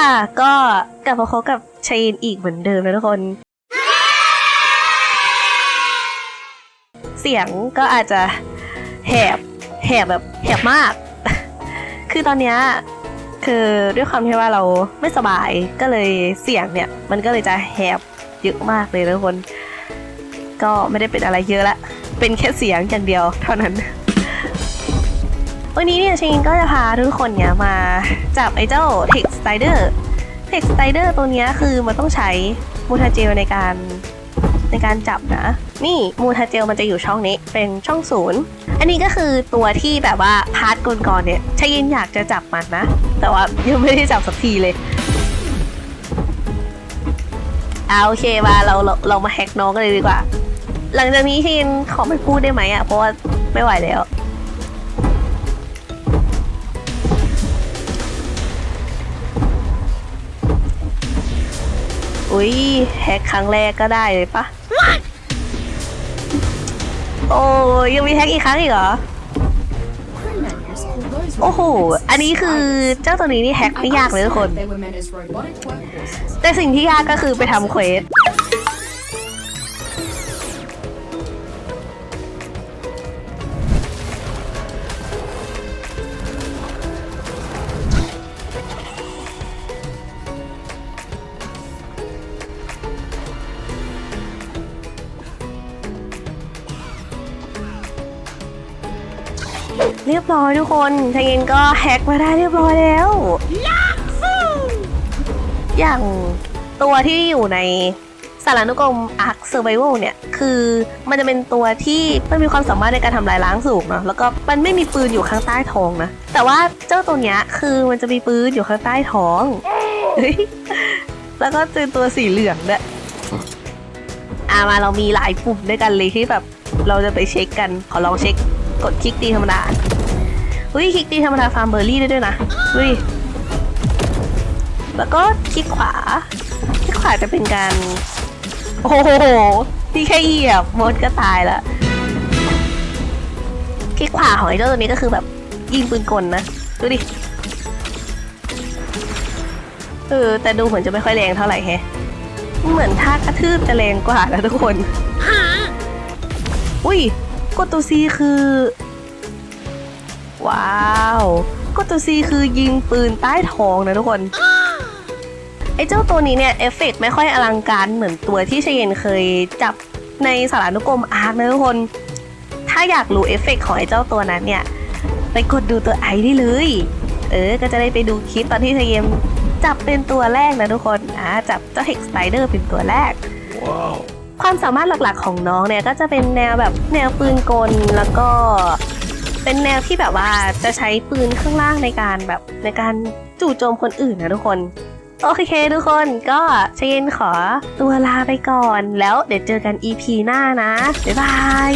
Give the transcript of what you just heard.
ค่ะ ก็กลับมาพบกับเชนอีกเหมือนเดิมนะทุกคน เสียงก็อาจจะแหบแหบแบบแหบมาก คือตอนเนี้ยคือด้วยความที่ว่าเราไม่สบายก็เลยเสียงเนี่ย มันก็เลยจะแหบเยอะมากเลยนะทุกคน ก็ไม่ได้เป็นอะไรเยอะละ เป็นแค่เสียงอย่างเดียวเท่านั้น วันนี้เนี่ยชิงก็จะพาทุกคนเนี่ยมาจับไอ้เจ้า Tex Spider Tex Spider ตัวนี้คือมันต้องใช้มูทาเจลในการในการจับนะ นี่มูทาเจลมันจะอยู่ช่องนี้เป็นช่องศูนย์อันนี้ก็คือตัวที่แบบว่าพาร์ทก่อนๆเนี่ยชายินอยากจะจับมันนะ แต่ว่ายังไม่ได้จับสักทีเลยเอาโอเคมาเราเราเรามาแฮกน้องกันเลยดีกว่า หลังจากนี้ชินขอไม่พูดได้ไหมอะเพราะว่าไม่ไหวแล้ว อุ้ยแฮกครั้งแรกก็ได้เลยปะโอ้ยยังมีแฮกอีกครั้งอีกเหรอ โอ้โห อันนี้คือเจ้าตัวนี้นี่แฮกไม่ยากเลยทุกคน แต่สิ่งที่ยากก็คือไปทำเควส เรียบร้อยทุกคนทางเองก็แฮกมาได้เรียบร้อยแล้วอย่างตัวที่อยู่ในสารานุกรม Ark Survival เนี่ย คือมันจะเป็นตัวที่มันมีความสามารถในการทำลายล้างสูงเนาะแล้วก็มันไม่มีปืนอยู่ข้างใต้ท้องนะ แต่ว่าเจ้าตัวเนี้ยคือมันจะมีปืนอยู่ข้างใต้ท้อง แล้วก็เจอตัวสีเหลืองด้วยอามาเรามีหลายปุ่มด้วยกันเลยที่แบบเราจะไปเช็คกันขอลองเช็ค กดคลิกตีธรรมดาอุ้ยคลิกตีธรรมดาฟาร์มเบอร์รี่ได้ด้วยนะอุ้ยแล้วก็คลิกขวา คลิกขวาจะเป็นการ โอ้โหนี่แค่เหยียบมดก็ตายละคลิกขวาของไอ้เจ้าตัวนี้ก็คือแบบยิงปืนกลนะ ดูดิ เออ แต่ดูเหมือนจะไม่ค่อยแรงเท่าไหร่แฮะ เหมือนท่ากระทืบจะแรงกว่านะทุกคน อุ้ย กตัวซีคือ ว้าวกดตัวซีคือยิงปืนใต้ท้องนะทุกคนไอ้เจ้าตัวนี้เนี่ยเอฟเฟกต์ไม่ค่อยอลังการเหมือนตัวที่เชยนเคยจับในสารานุกรมอาร์คนะทุกคน ถ้าอยากรู้เอฟเฟกต์ของไอ้เจ้าตัวนั้นเนี่ย ไปกดดูตัวไอได้เลย เออ ก็จะได้ไปดูคลิปตอนที่เชยนจับเป็นตัวแรกนะทุกคนอ่าจับเจ้าเฮกสไ i เดอร์เป็นตัวแรก ความสามารถหลักๆของน้องเนี่ยก็จะเป็นแนวแบบแนวปืนกลแล้วก็เป็นแนวที่แบบว่าจะใช้ปืนข้างล่างในการแบบในการจู่โจมคนอื่นนะทุกคน โอเคทุกคนก็เชนขอตัวลาไปก่อน แล้วเดี๋ยวเจอกัน EP หน้านะ บ๊ายบาย